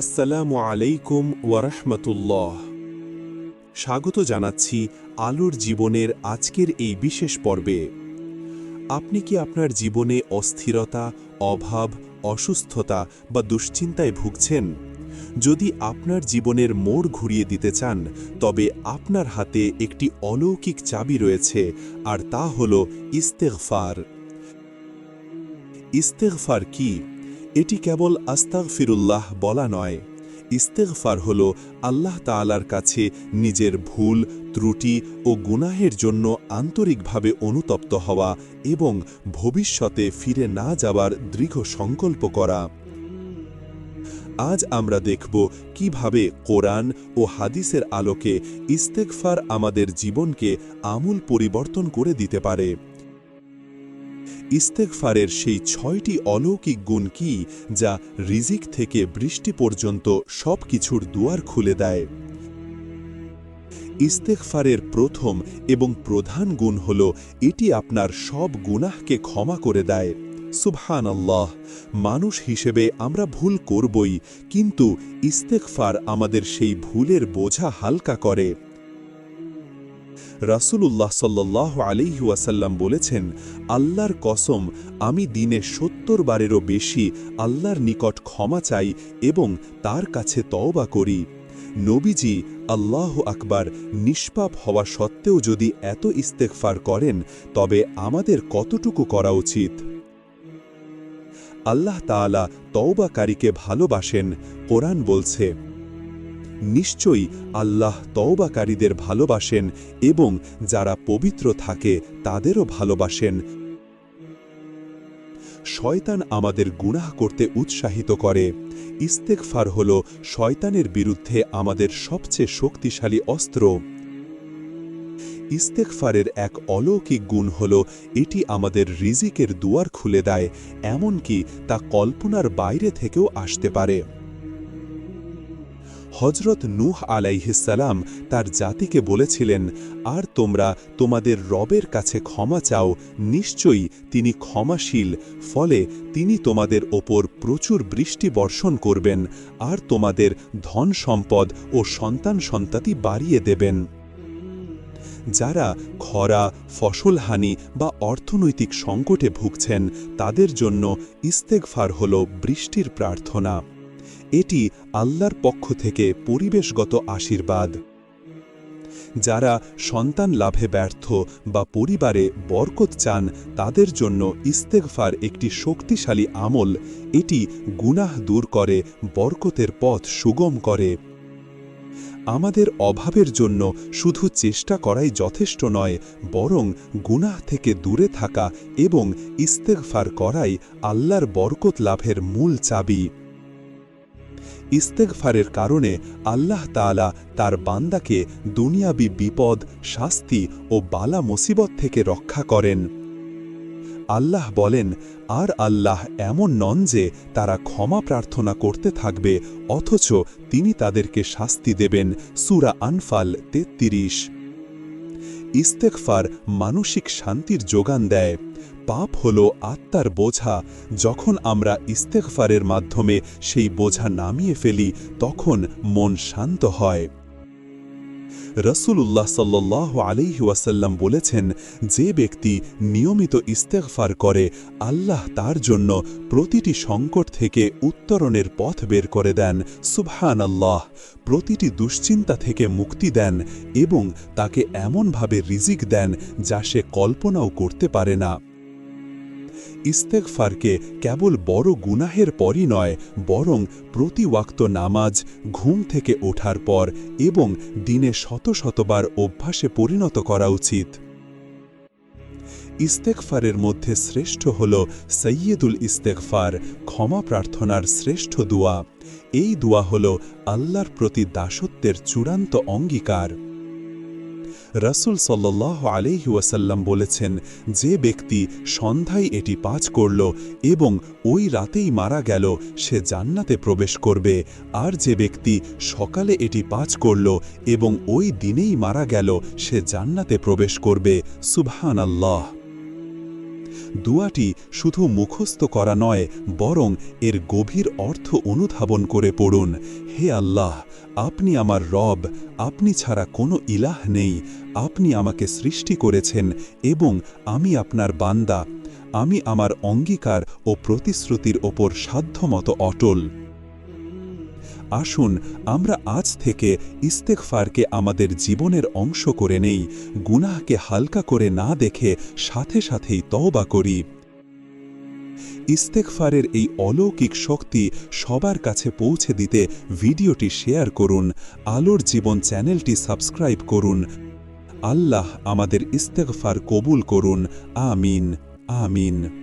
আসসালামু আলাইকুম ওয়ারহমতুল্লাহ স্বাগত জানাচ্ছি আলোর জীবনের আজকের এই বিশেষ পর্বে। আপনি কি আপনার জীবনে অস্থিরতা, অভাব, অসুস্থতা বা দুশ্চিন্তায় ভুগছেন? যদি আপনার জীবনের মোড় ঘুরিয়ে দিতে চান, তবে আপনার হাতে একটি অলৌকিক চাবি রয়েছে, আর তা হল ইস্তেগফার। ইস্তেগফার কি? এটি কেবল আস্তাগ ফিরুল্লাহ বলা নয়। ইস্তেগফার হল আল্লাহ তাআলার কাছে নিজের ভুল, ত্রুটি ও গুনাহের জন্য আন্তরিকভাবে অনুতপ্ত হওয়া এবং ভবিষ্যতে ফিরে না যাবার দৃঢ় সংকল্প করা। আজ আমরা দেখব কীভাবে কোরআন ও হাদিসের আলোকে ইস্তেগফার আমাদের জীবনকে আমূল পরিবর্তন করে দিতে পারে। ইস্তেগফারের সেই ছয়টি অলৌকিক গুণ কি যা রিজিক থেকে বৃষ্টি পর্যন্ত সব কিছুর দুয়ার খুলে দেয়? ইস্তেগফারের প্রথম এবং প্রধান গুণ হল এটি আপনার সব গুনাহকে ক্ষমা করে দেয়। সুবহান আল্লাহ মানুষ হিসেবে আমরা ভুল করবই, কিন্তু ইস্তেগফার আমাদের সেই ভুলের বোঝা হালকা করে। রাসূলুল্লাহ সাল্লাহ আলিহি ওয়াসাল্লাম বলেছেন, আল্লাহর কসম, আমি দিনে সত্তর বারেরও বেশি আল্লাহর নিকট ক্ষমা চাই এবং তার কাছে তওবা করি। নবীজি আল্লাহ আকবার নিষ্পাপ হওয়া সত্ত্বেও যদি এত ইস্তেকফার করেন, তবে আমাদের কতটুকু করা উচিত? আল্লাহ তাআলা তওবাকারীকে ভালোবাসেন। কোরআন বলছে নিশ্চয়ই আল্লাহ তওবাকারীদের ভালোবাসেন এবং যারা পবিত্র থাকে তাদেরও ভালোবাসেন। শয়তান আমাদের গুনাহ করতে উৎসাহিত করে। ইস্তেকফার হল শয়তানের বিরুদ্ধে আমাদের সবচেয়ে শক্তিশালী অস্ত্র। ইস্তেকফারের এক অলৌকিক গুণ হল এটি আমাদের রিজিকের দুয়ার খুলে দেয়, এমনকি তা কল্পনার বাইরে থেকেও আসতে পারে। হজরত নূহ আলাইহিসালাম তার জাতিকে বলেছিলেন, আর তোমরা তোমাদের রবের কাছে ক্ষমা চাও, নিশ্চয়ই তিনি ক্ষমাশীল, ফলে তিনি তোমাদের ওপর প্রচুর বৃষ্টি বর্ষণ করবেন, আর তোমাদের ধন সম্পদ ও সন্তান সন্তাতি বাড়িয়ে দেবেন। যারা খরা, ফসলহানি বা অর্থনৈতিক সংকটে ভুগছেন, তাদের জন্য ইস্তেগফার হল বৃষ্টির প্রার্থনা। এটি আল্লাহর পক্ষ থেকে পরিবেশগত আশীর্বাদ। যারা সন্তান লাভে ব্যর্থ বা পরিবারে বরকত চান, তাদের জন্য ইস্তেগফার একটি শক্তিশালী আমল। এটি গুনাহ দূর করে, বরকতের পথ সুগম করে। আমাদের অভাবের জন্য শুধু চেষ্টা করাই যথেষ্ট নয়, বরং গুনাহ থেকে দূরে থাকা এবং ইস্তেগফার করাই আল্লাহর বরকত লাভের মূল চাবি। ইস্তেগফারের কারণে আল্লাহ তালা তার বান্দাকে দুনিয়াবি বিপদ, শাস্তি ও বালা মুসিবত থেকে রক্ষা করেন। আল্লাহ বলেন, আর আল্লাহ এমন নন যে তারা ক্ষমা প্রার্থনা করতে থাকবে, অথচ তিনি তাদেরকে শাস্তি দেবেন। সুরা আনফাল তেত্রিশ। ইস্তেকফার মানসিক শান্তির যোগান দেয়। পাপ হল আত্মার বোঝা। যখন আমরা ইস্তেকফারের মাধ্যমে সেই বোঝা নামিয়ে ফেলি, তখন মন শান্ত হয়। রসুল্লাহ সাল্লাহ আলিহি ওয়াসাল্লাম বলেছেন, যে ব্যক্তি নিয়মিত ইস্তেগফার করে, আল্লাহ তার জন্য প্রতিটি সংকট থেকে উত্তরণের পথ বের করে দেন। সুবহান আল্লাহ প্রতিটি দুশ্চিন্তা থেকে মুক্তি দেন এবং তাকে এমনভাবে রিজিক দেন যা সে কল্পনাও করতে পারে না। ইস্তেকফারকে কেবল বড় গুনাহের পরই নয়, বরং প্রতি ওয়াক্ত নামাজ, ঘুম থেকে ওঠার পর এবং দিনে শত শতবার অভ্যাসে পরিণত করা উচিত। ইস্তেকফারের মধ্যে শ্রেষ্ঠ হল সৈয়দুল ইস্তেকফার ক্ষমা প্রার্থনার শ্রেষ্ঠ দোয়া। এই দোয়া হল আল্লাহর প্রতি দাসত্বের চূড়ান্ত অঙ্গীকার। রাসুল সাল্লাহ আলহি ওয়াসাল্লাম বলেছেন, যে ব্যক্তি সন্ধ্যায় এটি পাঁচ করল এবং ওই রাতেই মারা গেল, সে জান্নাতে প্রবেশ করবে। আর যে ব্যক্তি সকালে এটি পাঁচ করল এবং ওই দিনেই মারা গেল, সে জান্নাতে প্রবেশ করবে। সুবহান আল্লাহ দুয়াটি শুধু মুখস্থ করা নয়, বরং এর গভীর অর্থ অনুধাবন করে পড়ুন। হে আল্লাহ, আপনি আমার রব, আপনি ছাড়া কোনো ইলাহ নেই। আপনি আমাকে সৃষ্টি করেছেন এবং আমি আপনার বান্দা। আমি আমার অঙ্গীকার ও প্রতিশ্রুতির ওপর সাধ্যমতো অটল। আসুন, আমরা আজ থেকে ইস্তেকফারকে আমাদের জীবনের অংশ করে নেই, গুনাহকে হালকা করে না দেখে সাথে সাথেই তওবা করি। ইস্তেকফারের এই অলৌকিক শক্তি সবার কাছে পৌঁছে দিতে ভিডিওটি শেয়ার করুন, আলোর জীবন চ্যানেলটি সাবস্ক্রাইব করুন। আল্লাহ আমাদের ইস্তেকফার কবুল করুন, আমিন আমিন।